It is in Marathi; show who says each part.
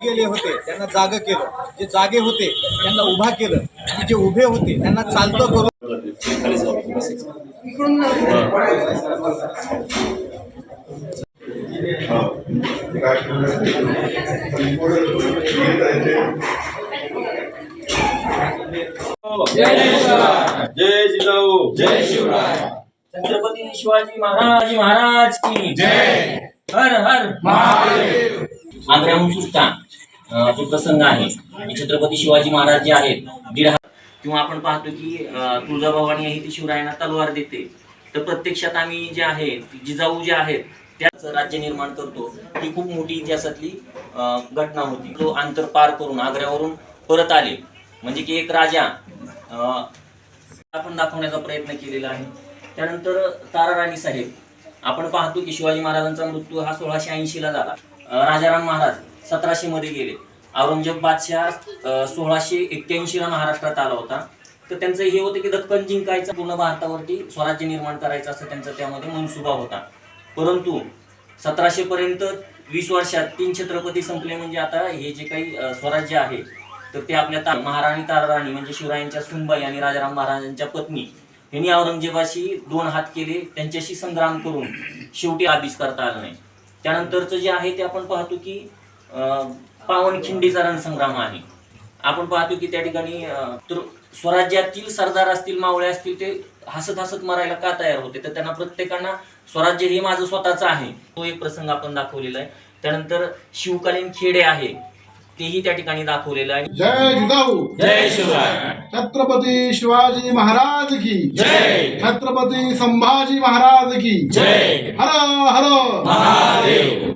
Speaker 1: गेले होते त्यांना जाग केलं. जे जागे होते त्यांना उभा केलं. आणि जे उभे होते त्यांना चालतं करून
Speaker 2: जय जिजाऊ
Speaker 3: जय शिवराय
Speaker 4: छत्रपती शिवाजी महाराज महाराज की
Speaker 3: जय.
Speaker 4: हर हर
Speaker 3: महादेव.
Speaker 4: आग्र्याहून सुटता जो तो प्रसंग आहे छत्रपती शिवाजी महाराज जे आहेत दीड किंवा आपण पाहतो की तुळजाभवानी आहे ती शिवरायांना तलवार देते. तर प्रत्यक्षात आम्ही जे आहे जिजाऊ जे आहेत त्याच राज्य निर्माण करतो. ही खूप मोठी इतिहासातली घटना होती. तो अंतर पार करून आग्र्यावरून परत आले. म्हणजे की एक राजा अं, आपण दाखवण्याचा प्रयत्न केलेला आहे. त्यानंतर ताराराणी साहेब. आपण पाहतो की शिवाजी महाराजांचा मृत्यू हा सोळाशे ऐंशीला झाला. राजाराम महाराज सतराशे मध्ये गेले. औरंगजेब बादशाह सोळाशे एक्क्याऐंशी ला महाराष्ट्रात आला होता. तर त्यांचं हे होतं की दक्कन जिंकायचं पूर्ण भारतावरती स्वराज्य निर्माण करायचं असं त्यांचा त्यामध्ये मनसुबा होता. परंतु सतराशे पर्यंत वीस वर्षात तीन छत्रपती संपले म्हणजे आता हे जे काही स्वराज्य आहे तर ते आपल्या ता महाराणी ताराराणी म्हणजे शिवरायांच्या सुनबाई आणि राजाराम महाराजांच्या पत्नी यांनी औरंगजेबाशी दोन हात केले त्यांच्याशी संग्राम करून शेवटी आधीच करता आला नाही त्यानंतरचं जे आहे ते आपण पाहतो की अं, पावनखिंडीचा रणसंग्राम आहे. आपण पाहतो की त्या ठिकाणी तर स्वराज्यातील सरदार असतील मावळे असतील ते हसत हसत मरायला का तयार होते? तर त्यांना प्रत्येकांना स्वराज्य हे माझं स्वतःचं आहे. तो एक प्रसंग आपण दाखवलेला आहे. त्यानंतर शिवकालीन खेडे आहे. तेही त्या ठिकाणी दाखवलेलं आहे.
Speaker 5: जय जिजाऊ
Speaker 3: जय शिवराय.
Speaker 5: छत्रपती शिवाजी महाराज की.
Speaker 3: जय.
Speaker 5: छत्रपती संभाजी महाराज की.
Speaker 3: जय.
Speaker 5: हर हर.
Speaker 3: महादेव.